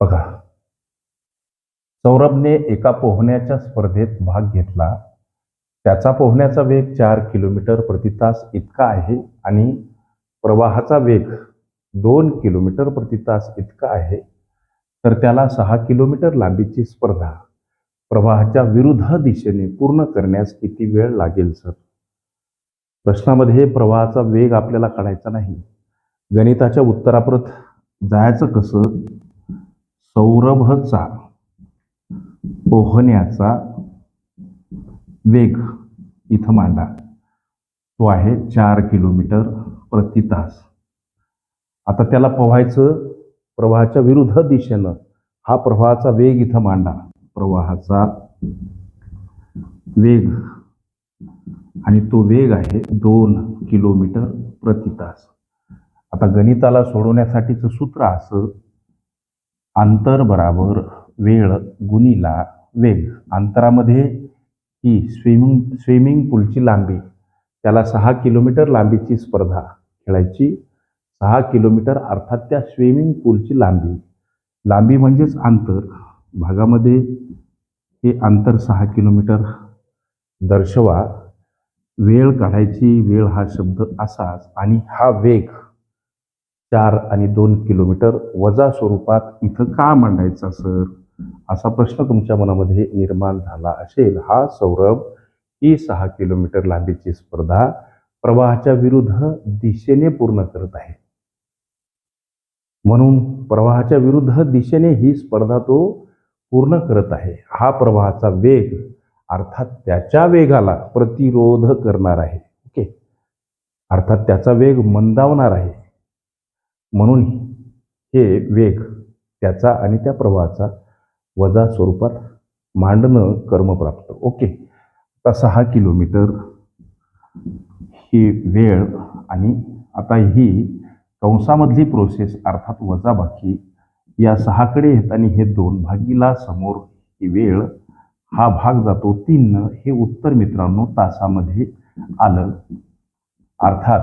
बघा. सौरभने एका पोहण्याच्या स्पर्धेत भाग घेतला. त्याचा पोहण्याचा वेग चार किलोमीटर प्रति तास इतका आहे आणि प्रवाहाचा वेग दोन किलोमीटर प्रति तास इतका आहे. तर त्याला सहा किलोमीटर लांबीची स्पर्धा प्रवाहाच्या विरुद्ध दिशेने पूर्ण करण्यास किती वेळ लागेल सर? प्रश्नामध्ये प्रवाहाचा वेग आपल्याला काढायचा नाही. गणिताच्या उत्तराप्रत जायचं कसं? सौरभचा पोहण्याचा वेग इथं मांडा. तो आहे चार किलोमीटर प्रति तास. आता त्याला पोहायचं प्रवाहाच्या विरुद्ध दिशेनं हा प्रवाहाचा वेग इथं मांडा. प्रवाहाचा वेग आणि तो वेग आहे दोन किलोमीटर प्रति तास. आता गणिताला सोडवण्यासाठीचं सूत्र असं अंतर बराबर वेळ गुणीला वेग. अंतरामध्ये ही स्विमिंग स्विमिंग पूलची लांबी त्याला सहा किलोमीटर लांबीची स्पर्धा खेळायची सहा किलोमीटर अर्थात त्या स्विमिंग पूलची लांबी. लांबी म्हणजेच अंतर. भागामध्ये हे अंतर सहा किलोमीटर. दर्शवा. वेळ काढायची वेळ हा शब्द असाच आणि हा वेग. चार आणि दोन किलोमीटर वजा स्वरूपात इथं का मांडायचा सर? असा प्रश्न तुमच्या मनामध्ये निर्माण झाला असेल. हा सौरभ ही सहा किलोमीटर लांबीची स्पर्धा प्रवाहाच्या विरुद्ध दिशेने पूर्ण करत आहे. म्हणून प्रवाहाच्या विरुद्ध दिशेने ही स्पर्धा तो पूर्ण करत आहे. हा प्रवाहाचा वेग अर्थात त्याच्या वेगाला प्रतिरोध करणार आहे. ओके? अर्थात त्याचा वेग मंदावणार आहे. म्हणून हे वेग त्याचा आणि त्या प्रवाहाचा वजा स्वरूपात मांडणं कर्मप्राप्त. ओके. आता सहा किलोमीटर ही वेळ आणि आता ही कंसामधली प्रोसेस अर्थात वजाबाकी या सहाकडे येताना हे दोन भागीला समोर ही वेळ हा भाग जातो तीन हे उत्तर मित्रांनो तासामध्ये आलं. अर्थात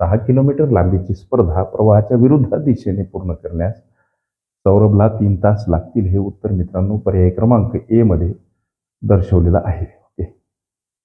सहा किलोमीटर लांबीची स्पर्धा प्रवाहाच्या विरुद्ध दिशेने पूर्ण करण्यास सौरभला तीन तास लागतील हे उत्तर मित्रांनो पर्याय क्रमांक ए मध्ये दर्शवलेलं आहे.